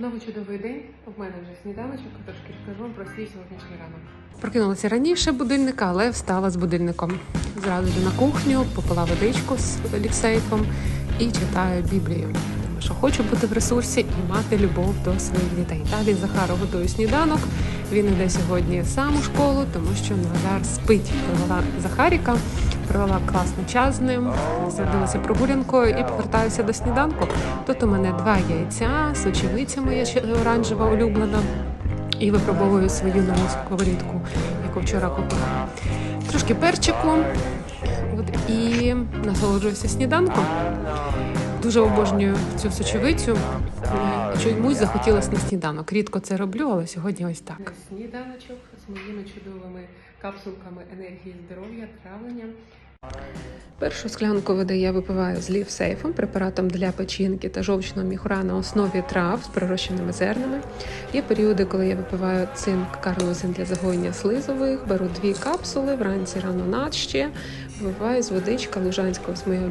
Знову чудовий день. У мене вже сніданочок, трошки розкажу вам про свій сьогоднішній ранок. Прокинулася раніше будильника, але встала з будильником. Зразу ж на кухню, попила водичку з ліксейфом і читаю Біблію. Тому що хочу бути в ресурсі і мати любов до своїх дітей. Далі Захару готую сніданок. Він іде сьогодні сам у школу, тому що Назар спить. Провела Захаріка, провела класний час з ним, зробилася прогулянкою і повертаюся до сніданку. Тут у мене два яйця, сочевиця моя оранжева улюблена. І випробовую свою нову сковорідку, яку вчора купила. Трошки перчику. От, і насолоджуюся сніданком. Дуже обожнюю цю сочевицю. Чомусь захотілося на сніданок. Рідко це роблю, але сьогодні ось так. Сніданочок з моїми чудовими капсулками енергії здоров'я, травлення. Першу склянку води я випиваю з лівсейфом, препаратом для печінки та жовчного міхура на основі трав з пророщеними зернами. Є періоди, коли я випиваю цинк карлозин для загоєння слизових, беру дві капсули, вранці рано над ще, випиваю з водичка лужанського з улюбленої